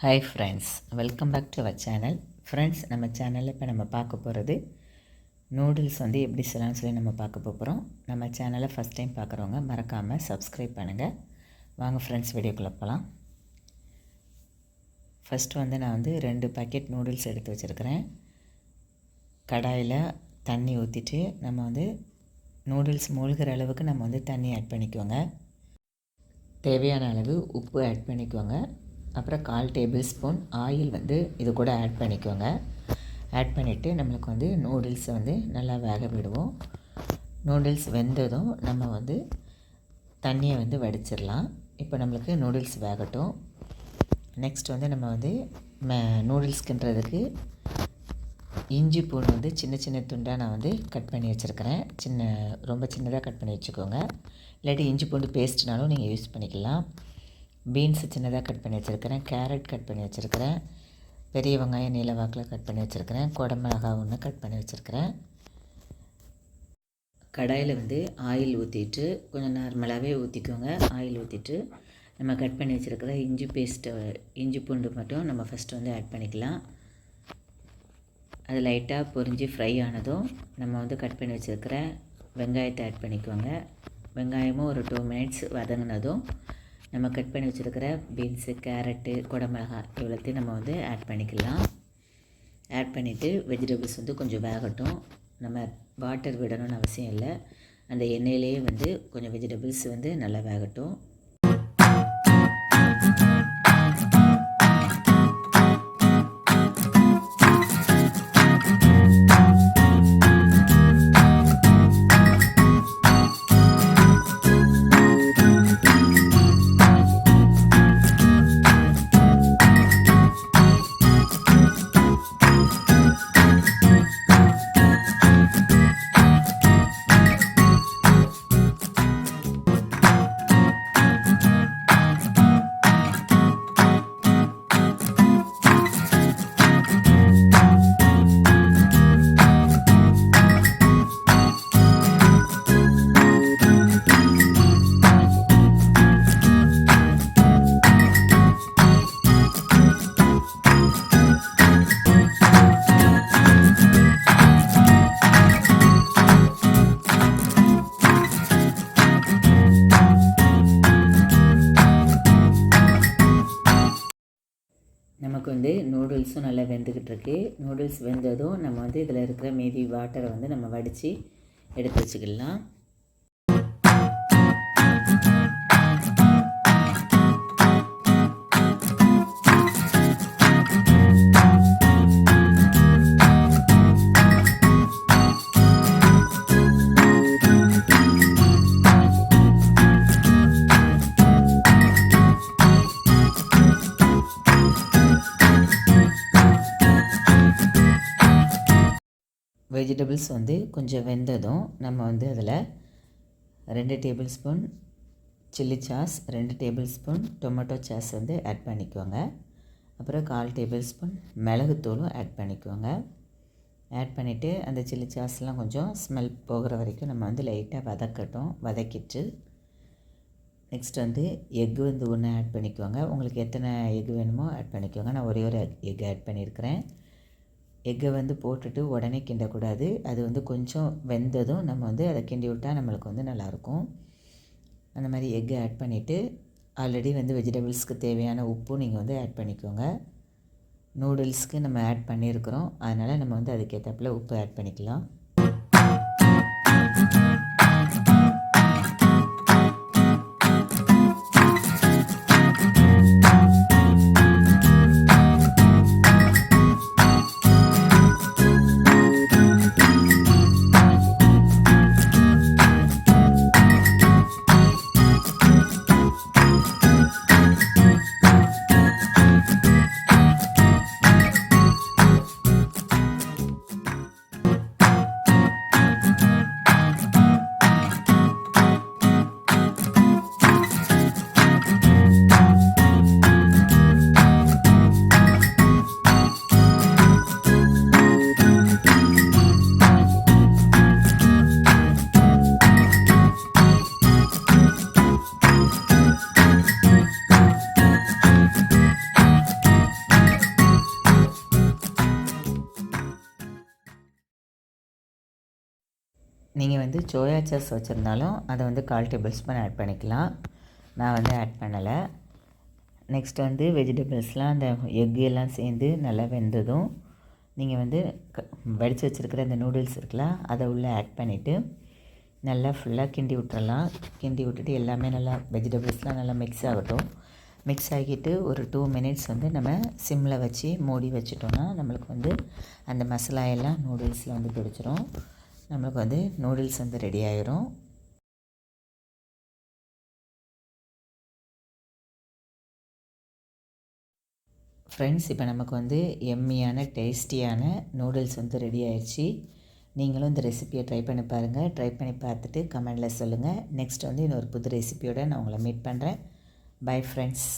Hi friends welcome back to our channel friends நம்ம சேனலில் இப்போ நம்ம பார்க்க போகிறது நூடுல்ஸ் வந்து எப்படி செய்யலாம்னு சொல்லி நம்ம பார்க்க போகிறோம் நம்ம சேனலை ஃபஸ்ட் டைம் பார்க்குறவங்க மறக்காமல் சப்ஸ்கிரைப் பண்ணுங்கள் வாங்க ஃப்ரெண்ட்ஸ் வீடியோக்குள்ளே போகலாம் ஃபஸ்ட்டு வந்து நான் வந்து ரெண்டு பாக்கெட் நூடுல்ஸ் எடுத்து வச்சுருக்கிறேன். கடாயில் தண்ணி ஊற்றிட்டு நம்ம வந்து நூடுல்ஸ் மூழ்கிற அளவுக்கு நம்ம வந்து தண்ணி ஆட் பண்ணிக்குவோங்க தேவையான அளவு உப்பு ஆட் பண்ணிக்கோங்க. அப்புறம் கால் டேபிள் ஸ்பூன் ஆயில் வந்து இது கூட ஆட் பண்ணிக்கோங்க. ஆட் பண்ணிவிட்டு நம்மளுக்கு வந்து நூடுல்ஸை வந்து நல்லா வேக விடுவோம். நூடுல்ஸ் வெந்ததும் நம்ம வந்து தண்ணியை வந்து வடிச்சிடலாம். இப்போ நம்மளுக்கு நூடுல்ஸ் வேகட்டும். நெக்ஸ்ட் வந்து நம்ம வந்து ம நூடுல்ஸ்க்குன்றதுக்கு இஞ்சி பூண்டு வந்து சின்ன சின்ன துண்டாக நான் வந்து கட் பண்ணி வச்சுருக்கிறேன். சின்ன ரொம்ப சின்னதாக கட் பண்ணி வச்சுக்கோங்க. இல்லாட்டி இஞ்சி பூண்டு பேஸ்ட்னாலும் நீங்கள் யூஸ் பண்ணிக்கலாம். பீன்ஸ் சின்னதாக கட் பண்ணி வச்சுருக்கிறேன் கேரட் கட் பண்ணி வச்சுருக்கிறேன் பெரிய வெங்காயம் நீல வாக்கில் கட் பண்ணி வச்சுருக்கிறேன் குடமிளகா ஒன்று கட் பண்ணி வச்சுருக்கிறேன். கடாயில் வந்து ஆயில் ஊற்றிட்டு கொஞ்சம் நார்மலாகவே ஊற்றிக்கோங்க ஆயில் ஊற்றிட்டு நம்ம கட் பண்ணி வச்சுருக்கிற இஞ்சி பேஸ்ட்டை இஞ்சி பூண்டு மட்டும் நம்ம ஃபஸ்ட்டு வந்து ஆட் பண்ணிக்கலாம். அது லைட்டாக பொரிஞ்சு ஃப்ரை ஆனதும் நம்ம வந்து கட் பண்ணி வச்சுருக்கிற வெங்காயத்தை ஆட் பண்ணிக்குவோங்க வெங்காயமும் ஒரு டூ மினிட்ஸ் வதங்கினதும் நம்ம கட் பண்ணி வச்சுருக்கிற பீன்ஸு கேரட்டு குடமிளகாய் இவ்வளோத்தையும் நம்ம வந்து ஆட் பண்ணிக்கலாம். ஆட் பண்ணிவிட்டு வெஜிடபிள்ஸ் வந்து கொஞ்சம் வேகட்டும். நம்ம வாட்டர் விடணும்னு அவசியம் இல்லை. அந்த எண்ணெயிலேயே வந்து கொஞ்சம் வெஜிடபிள்ஸ் வந்து நல்லா வேகட்டும். வந்து நூடுல்ஸும் நல்லா வெந்துக்கிட்டு இருக்கு நூடுல்ஸ் வெந்ததும் நம்ம வந்து இதில் இருக்கிற மீதி வாட்டரை வந்து நம்ம வடித்து எடுத்து வச்சுக்கலாம். வெஜிடபிள்ஸ் வந்து கொஞ்சம் வெந்ததும் நம்ம வந்து அதில் ரெண்டு டேபிள் ஸ்பூன் சில்லி சாஸ் ரெண்டு டேபிள் ஸ்பூன் டொமேட்டோ சாஸ் வந்து ஆட் பண்ணிக்கோங்க. அப்புறம் கால் டேபிள் ஸ்பூன் மிளகுத்தூளும் ஆட் பண்ணிக்கோங்க. ஆட் பண்ணிவிட்டு அந்த சில்லி சாஸ்லாம் கொஞ்சம் ஸ்மெல் போகிற வரைக்கும் நம்ம வந்து லைட்டாக வதக்கட்டும் வதக்கிட்டு நெக்ஸ்ட் வந்து எக்கு வந்து ஒன்று ஆட் பண்ணிக்கோங்க. உங்களுக்கு எத்தனை எக் வேணுமோ ஆட் பண்ணிக்கோங்க. நான் ஒரே ஒரு எக் ஆட் பண்ணியிருக்கிறேன். எக்கை வந்து போட்டுட்டு உடனே கிண்டக்கூடாது. அது வந்து கொஞ்சம் வெந்ததும் நம்ம வந்து அதை கிண்டி விட்டால் நம்மளுக்கு வந்து நல்லாயிருக்கும். அந்த மாதிரி எக்கை ஆட் பண்ணிவிட்டு ஆல்ரெடி வந்து வெஜிடபிள்ஸ்க்கு தேவையான உப்பும் நீங்கள் வந்து ஆட் பண்ணிக்கோங்க. நூடுல்ஸ்க்கு நம்ம ஆட் பண்ணியிருக்கிறோம். அதனால் நம்ம வந்து அதுக்கேற்றப்பில் உப்பு ஆட் பண்ணிக்கலாம். நீங்கள் வந்து சோயா சாஸ் வச்சுருந்தாலும் அதை வந்து கால் டேபிள் ஸ்பூன் ஆட் பண்ணிக்கலாம். நான் வந்து ஆட் பண்ணலை. நெக்ஸ்ட் வந்து வெஜிடபிள்ஸ்லாம் அந்த எக் எல்லாம் சேர்ந்து நல்லா வெந்ததும் நீங்கள் வந்து க வடித்து வச்சுருக்கிற அந்த நூடுல்ஸ் இருக்குல்ல அதை உள்ளே ஆட் பண்ணிவிட்டு நல்லா ஃபுல்லாக கிண்டி விட்டுறலாம். கிண்டி விட்டுட்டு எல்லாமே நல்லா வெஜிடபிள்ஸ்லாம் நல்லா மிக்ஸ் ஆகட்டும். மிக்ஸ் ஆகிட்டு ஒரு டூ மினிட்ஸ் வந்து நம்ம சிம்மில் வச்சு மூடி வச்சிட்டோன்னா நம்மளுக்கு வந்து அந்த மசாலா எல்லாம் நூடுல்ஸில் வந்து பிடிச்சிரும். நம்மளுக்கு வந்து நூடுல்ஸ் வந்து ரெடி ஆயிரும். ஃப்ரெண்ட்ஸ் இப்போ நமக்கு வந்து எம்மியான டேஸ்டியான நூடுல்ஸ் வந்து ரெடி ஆயிடுச்சு. நீங்களும் இந்த ரெசிபியை ட்ரை பண்ணி பாருங்கள் ட்ரை பண்ணி பார்த்துட்டு கமெண்டில் சொல்லுங்கள் நெக்ஸ்ட் வந்து இன்னொரு புது ரெசிபியோட நான் உங்களை மீட் பண்ணுறேன் பை ஃப்ரெண்ட்ஸ்